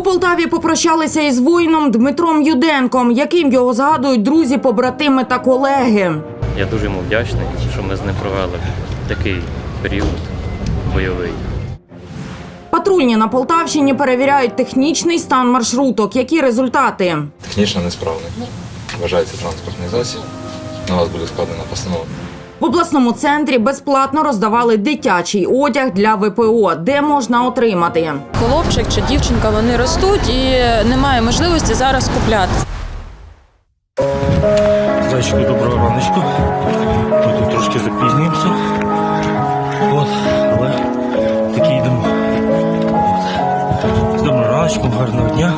У Полтаві попрощалися із воїном Дмитром Юденком, яким його згадують друзі, побратими та колеги. Я дуже йому вдячний, що ми з ним провели такий період бойовий. Патрульні на Полтавщині перевіряють технічний стан маршруток. Які результати? технічно несправний. Вважається транспортний засіб. На вас буде складена постанова. В обласному центрі безплатно роздавали дитячий одяг для ВПО, де можна отримати. Хлопчик чи дівчинка вони ростуть і немає можливості зараз купляти. Зайчику, доброго раночку. Ми тут трошки запізнюємося. От, але таки йдемо. От. З доброго раночку, гарного дня.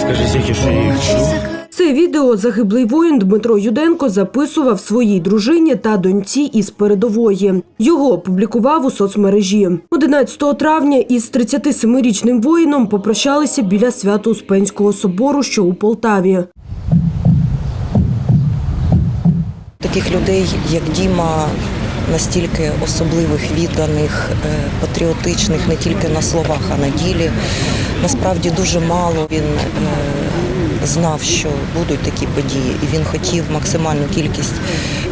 Скажи, Зякі, що я їх чув. Це відео загиблий воїн Дмитро Юденко записував своїй дружині та доньці із передової. Його опублікував у соцмережі. 11 травня із 37-річним воїном попрощалися біля Свято-Успенського собору, що у Полтаві. Таких людей, як Діма, настільки особливих, відданих, е, патріотичних не тільки на словах, а на ділі. Насправді дуже мало він е, знав, що будуть такі події, і він хотів максимальну кількість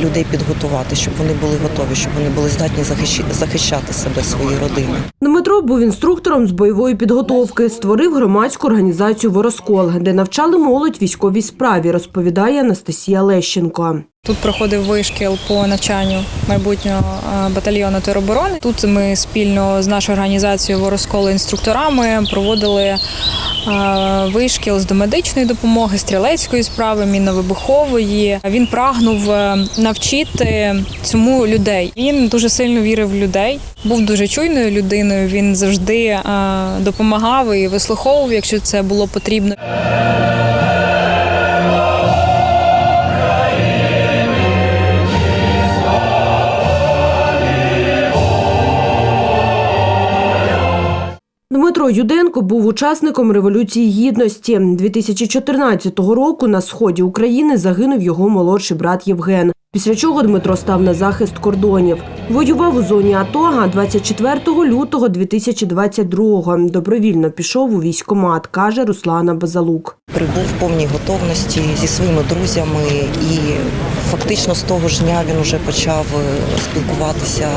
людей підготувати, щоб вони були готові, щоб вони були здатні захищати себе, свої родини. Дмитро був інструктором з бойової підготовки, створив громадську організацію Вороскол, де навчали молодь військовій справі, розповідає Анастасія Лещенко. Тут проходив вишкіл по навчанню майбутнього батальйону тероборони. Тут ми спільно з нашою організацією Воросколу інструкторами проводили вишкіл з домедичної допомоги, стрілецької справи, мінно-вибухової. Він прагнув е, навчити цьому людей. Він дуже сильно вірив в людей, був дуже чуйною людиною. Він завжди допомагав і вислуховував, якщо це було потрібно. Дмитро Юденко був учасником Революції Гідності. 2014 року на сході України загинув його молодший брат Євген. Після чого Дмитро став на захист кордонів. Воював у зоні АТО, а 24 лютого 2022-го добровільно пішов у військкомат, каже Руслана Базалук. Прибув в повній готовності зі своїми друзями, і фактично з того ж дня він вже почав е, спілкуватися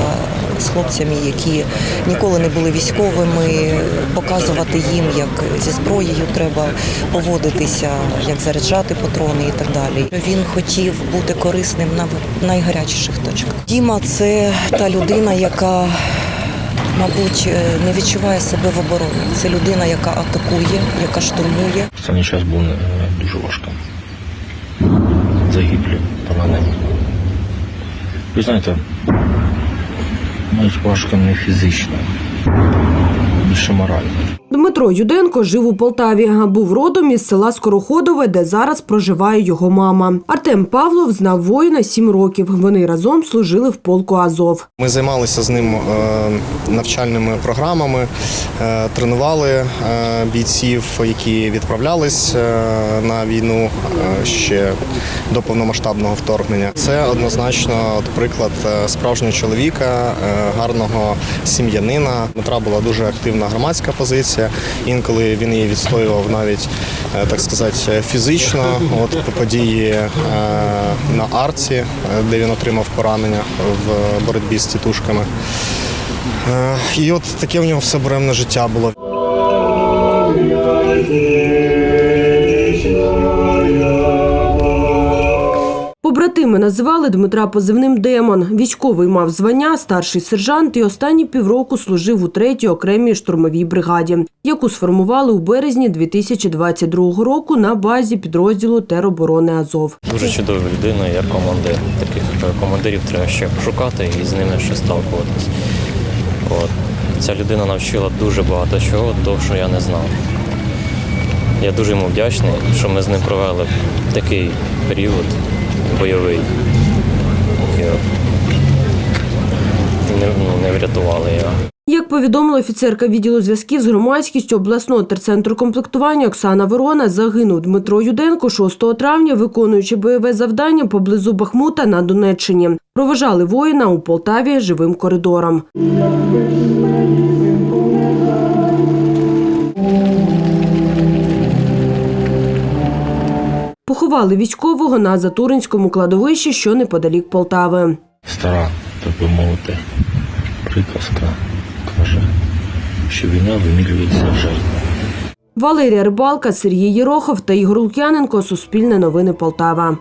з хлопцями, які ніколи не були військовими, показувати їм, як зі зброєю треба поводитися, як заряджати патрони і так далі. Він хотів бути корисним на найгарячіших точках. Діма це та людина, яка Мабуть, е, не відчуває себе в обороні. Це людина, яка атакує, яка штурмує. Останній час був е, дуже важким. Загиблі, поранені. Ви знаєте, навіть важко не фізично, більше морально. Дмитро Юденко жив у Полтаві, був родом із села Скороходове, де зараз проживає його мама. Артем Павлов знав воїна сім років. Вони разом служили в полку Азов. Ми займалися з ним е, навчальними програмами, е, тренували е, бійців, які відправлялись на війну ще до повномасштабного вторгнення. Це однозначно приклад справжнього чоловіка, гарного сім'янина. Дмитра була дуже активна громадська позиція. Інколи він її відстоював навіть е, так сказати фізично. От події е, на арці, е, де він отримав поранення в боротьбі з тітушками. І от таке в нього все буремне життя було. Побратими називали Дмитра позивним Демон. Військовий мав звання, старший сержант і останні півроку служив у третій окремій штурмовій бригаді, яку сформували у березні 2022 року на базі підрозділу тероборони Азов. Дуже чудова людина, як командир. Таких е, командирів треба ще пошукати і з ними ще сталкуватись. От. Ця людина навчила дуже багато чого, того, що я не знав. Я дуже йому вдячний, що ми з ним провели такий період бойовий. Не, ну, не врятували його. Як повідомила офіцерка відділу зв'язків з громадськістю обласного терцентру комплектування Оксана Ворона, загинув Дмитро Юденко 6 травня, виконуючи бойове завдання поблизу Бахмута на Донеччині. Проважали воїна у Полтаві живим коридором. Поховали військового на Затуринському кладовищі, що неподалік Полтави. Стара, так би мовити, приказка каже, що війна вимірюється жертвами. Валерія Рибалка, Сергій Єрохов та Ігор Лук'яненко. Суспільне новини Полтава.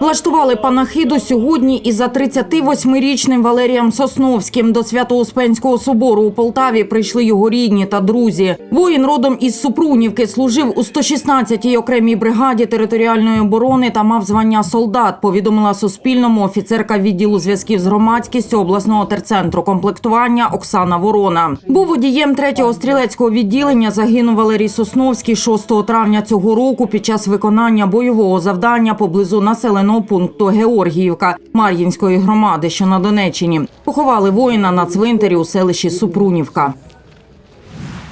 Влаштували панахиду сьогодні і за 38-річним Валерієм Сосновським до Свято-Успенського собору у Полтаві прийшли його рідні та друзі. Воїн родом із Супрунівки служив у 116-й окремій бригаді територіальної оборони та мав звання солдат. Повідомила Суспільному офіцерка відділу зв'язків з громадськістю обласного терцентру комплектування Оксана Ворона. Був водієм 3-го стрілецького відділення. Загинув Валерій Сосновський 6 травня цього року під час виконання бойового завдання поблизу населеного пункту Георгіївка Мар'їнської громади, що на Донеччині. Поховали воїна на цвинтарі у селищі Супрунівка.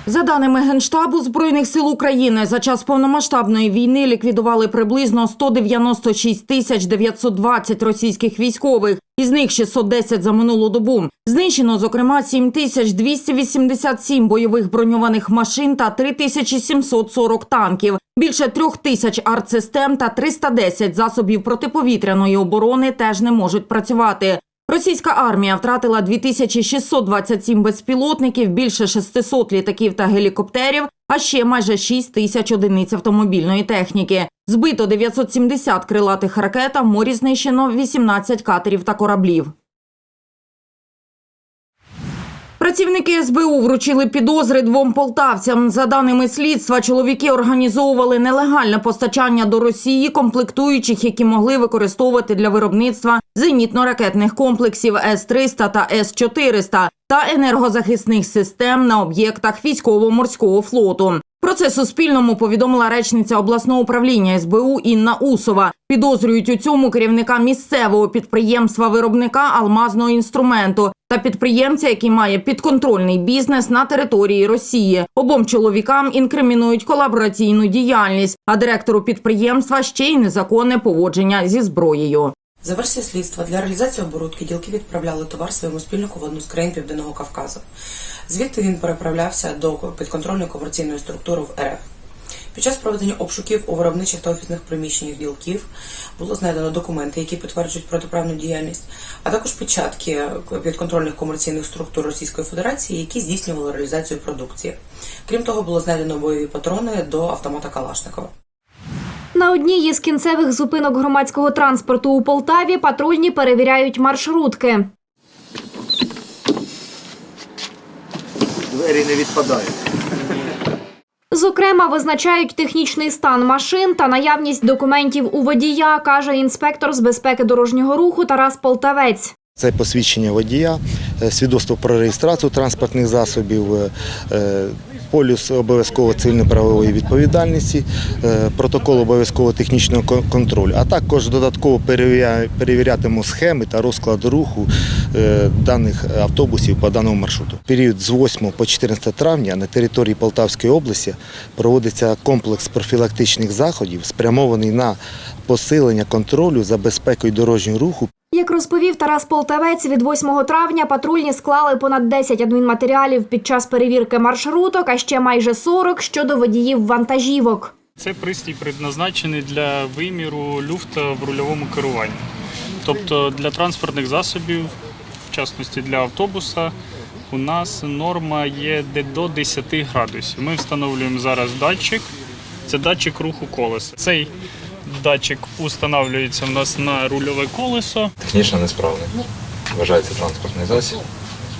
За даними Генштабу Збройних сил України, за час повномасштабної війни ліквідували приблизно 196 тисяч 920 російських військових, із них 610 за минулу добу. Знищено, зокрема, 7 тисяч 287 бойових броньованих машин та 3740 танків, більше трьох тисяч артсистем та 310 засобів протиповітряної оборони теж не можуть працювати. Російська армія втратила 2627 безпілотників, більше 600 літаків та гелікоптерів, а ще майже 6 тисяч одиниць автомобільної техніки. Збито 970 крилатих ракет, а в морі знищено 18 катерів та кораблів. Працівники СБУ вручили підозри двом полтавцям. За даними слідства, чоловіки організовували нелегальне постачання до Росії комплектуючих, які могли використовувати для виробництва зенітно-ракетних комплексів С-300 та С-400 та енергозахисних систем на об'єктах військово-морського флоту. Про це Суспільному повідомила речниця обласного управління СБУ Інна Усова. Підозрюють у цьому керівника місцевого підприємства виробника алмазного інструменту та підприємця, який має підконтрольний бізнес на території Росії. Обом чоловікам інкримінують колабораційну діяльність, а директору підприємства ще й незаконне поводження зі зброєю. За версією слідства, для реалізації оборудки ділки відправляли товар своєму спільнику в одну з країн Південного Кавказу. Звідти він переправлявся до підконтрольної комерційної структури в РФ. Під час проведення обшуків у виробничих та офісних приміщеннях ділків було знайдено документи, які підтверджують протиправну діяльність, а також печатки підконтрольних комерційних структур Російської Федерації, які здійснювали реалізацію продукції. Крім того, було знайдено бойові патрони до автомата Калашникова. На одній із кінцевих зупинок громадського транспорту у Полтаві патрульні перевіряють маршрутки. Двері не відпадають. Зокрема, визначають технічний стан машин та наявність документів у водія, каже інспектор з безпеки дорожнього руху Тарас Полтавець. Це посвідчення водія, е, свідоцтво про реєстрацію транспортних засобів, е, е, полюс обов'язково цивільно-правової відповідальності, е, протокол обов'язкового технічного контролю, а також додатково перевірятиму схеми та розклад руху е, даних автобусів по даному маршруту. Період з 8 по 14 травня на території Полтавської області проводиться комплекс профілактичних заходів, спрямований на посилення контролю за безпекою дорожнього руху Як розповів Тарас Полтавець, від 8 травня патрульні склали понад 10 адмінматеріалів під час перевірки маршруток, а ще майже 40 щодо водіїв вантажівок. Це пристрій предназначений для виміру люфта в рульовому керуванні. Тобто для транспортних засобів, в частності для автобуса, у нас норма є де до 10 градусів. Ми встановлюємо зараз датчик, це датчик руху колеса. Цей датчик встановлюється в нас на рульове колесо. Технічно несправний. Вважається транспортний засіб.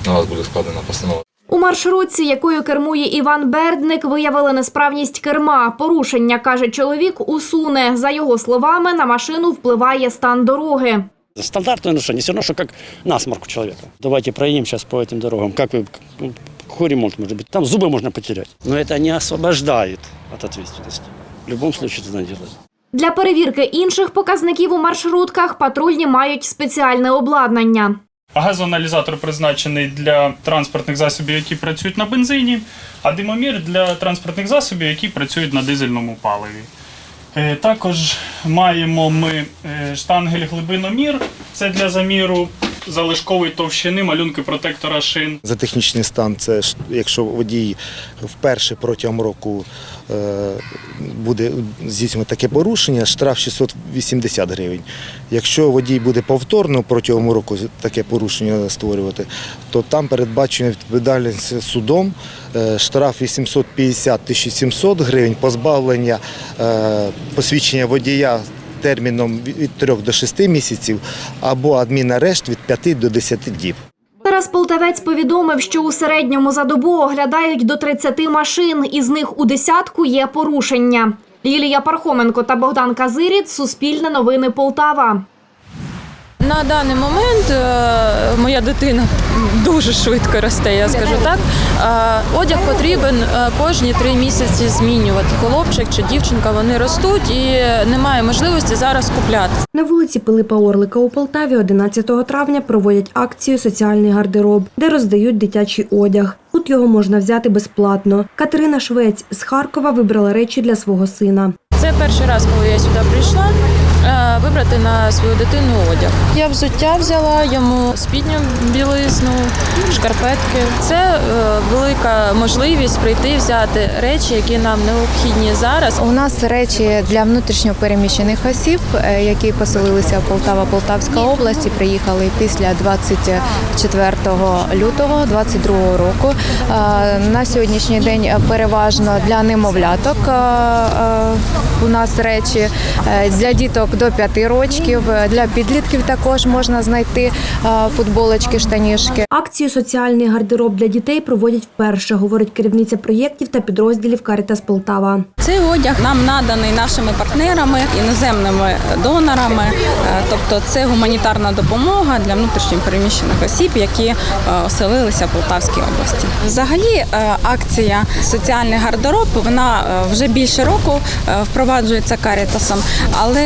На вас буде складена постанова. У маршрутці, якою кермує Іван Бердник, виявили несправність керма. Порушення, каже чоловік, усуне. За його словами, на машину впливає стан дороги. Стандартное нарушение, все равно, что как насморк у человека. Давайте проедем сейчас по этим дорогам. Как вы, ну, какой ремонт может быть? Там зубы можно потерять. Но это не освобождает от ответственности. В любом случае это надо делать. Для перевірки інших показників у маршрутках патрульні мають спеціальне обладнання. Газоаналізатор призначений для транспортних засобів, які працюють на бензині, а димомір для транспортних засобів, які працюють на дизельному паливі. Е, Також маємо ми е, штангель глибиномір, це для заміру залишкової товщини малюнки протектора шин. За технічний стан, це якщо водій вперше протягом року е, буде здійснювати таке порушення, штраф 680 гривень. Якщо водій буде повторно протягом року таке порушення створювати, то там передбачена відповідальність судом, е, штраф 850-1700 гривень, позбавлення е, посвідчення водія терміном від 3 до 6 місяців або адмінарешт від 5 до 10 діб. Тарас Полтавець повідомив, що у середньому за добу оглядають до 30 машин, із них у десятку є порушення. Лілія Пархоменко та Богдан Казиріт Суспільне новини Полтава. На даний момент е, моя дитина дуже швидко росте, я скажу так. Одяг потрібен е, кожні три місяці змінювати. Хлопчик чи дівчинка вони ростуть і немає можливості зараз купляти. На вулиці Пилипа Орлика у Полтаві 11 травня проводять акцію Соціальний гардероб, де роздають дитячий одяг. Тут його можна взяти безплатно. Катерина Швець з Харкова вибрала речі для свого сина. Це перший раз, коли я сюди прийшла. Е, Вибрати на свою дитину одяг. Я взуття взяла йому спідню білизну, шкарпетки. Це е, велика можливість прийти взяти речі, які нам необхідні зараз. У нас речі для внутрішньо переміщених осіб, е, які поселилися в Полтава, Полтавська область і приїхали після 24 лютого 2022 року. На сьогоднішній день переважно для немовляток у нас речі для діток до 5 років, для підлітків також можна знайти футболочки, штанішки. Акцію Соціальний гардероб для дітей проводять вперше, говорить керівниця проєктів та підрозділів Карітас Полтава. Цей одяг нам наданий нашими партнерами, іноземними донорами. Е, Тобто це гуманітарна допомога для внутрішньо переміщених осіб, які е, оселилися в Полтавській області. Взагалі, е, акція Соціальний гардероб вона вже більше року впроваджується карітасом, але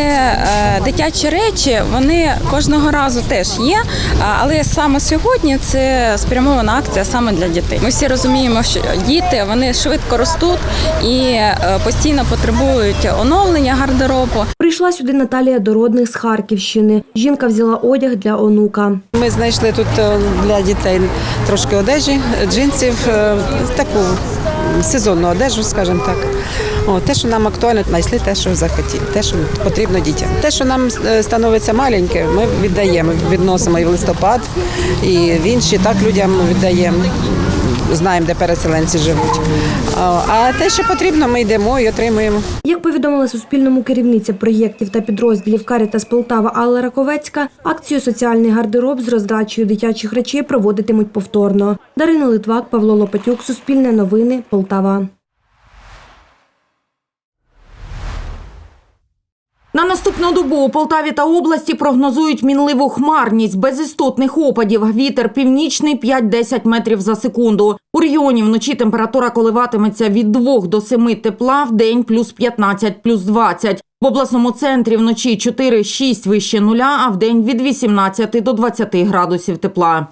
дитячі речі вони кожного разу теж є. Е, Але саме сьогодні це спрямована акція саме для дітей. Ми всі розуміємо, що діти вони швидко ростуть і е, постійно потребують оновлення гардеробу. Прийшла сюди Наталія Дородних з Харківщини. Жінка взяла одяг для онука. Ми знайшли тут е, для дітей трошки одежі, джинсів, е, таку сезонну одежу, скажімо так. О, те, що нам актуально, знайшли те, що захотіли, те, що потрібно дітям. Те, що нам е, становиться маленьке, ми віддаємо, відносимо і в листопад, і в інші так людям віддаємо. Знаємо, де переселенці живуть. А те, що потрібно, ми йдемо і отримуємо. Як повідомила Суспільному керівниця проєктів та підрозділів Карітас Полтава Алла Раковецька, акцію Соціальний гардероб з роздачею дитячих речей проводитимуть повторно. Дарина Литвак, Павло Лопатюк, Суспільне новини, Полтава. На наступну добу у Полтаві та області прогнозують мінливу хмарність без істотних опадів. Вітер північний 5-10 метрів за секунду. У регіоні вночі температура коливатиметься від 2 до 7 тепла, в день плюс 15, плюс 20. В обласному центрі вночі 4-6 вище нуля, а в день від 18 до 20 градусів тепла.